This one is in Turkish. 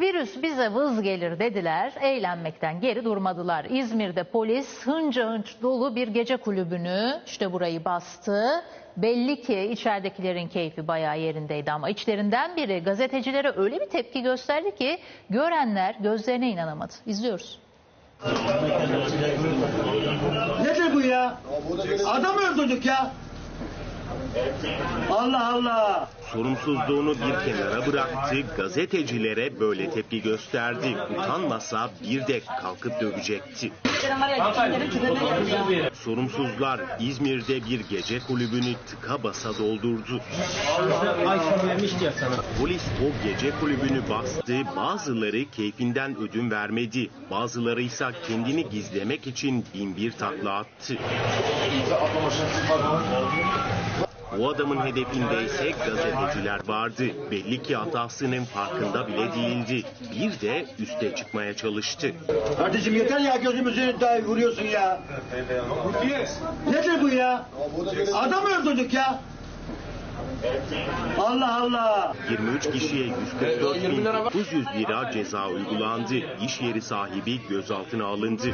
Virüs bize vız gelir dediler, eğlenmekten geri durmadılar. İzmir'de polis hınca hınç dolu bir gece kulübünü işte burayı bastı. Belli ki içeridekilerin keyfi bayağı yerindeydi ama içlerinden biri gazetecilere öyle bir tepki gösterdi ki görenler gözlerine inanamadı. İzliyoruz. Nedir bu ya? Adam öldürdük ya. Allah Allah. Sorumsuzluğunu bir kenara bıraktı, gazetecilere böyle tepki gösterdi. Utanmasa bir de kalkıp dövecekti. Sorumsuzlar İzmir'de bir gece kulübünü tıka basa doldurdu. Polis o gece kulübünü bastı, bazıları keyfinden ödün vermedi. Bazıları ise kendini gizlemek için bin bir takla attı. O adamın hedefinde ise gazeteciler vardı. Belli ki hatasının farkında bile değildi. Bir de üste çıkmaya çalıştı. Kardeşim yeter ya gözümüzü dahi vuruyorsun ya. Nedir bu ya? Adam öldürdük ya. Allah Allah. 23 kişiye 144 bin 900 lira ceza uygulandı. İş yeri sahibi gözaltına alındı.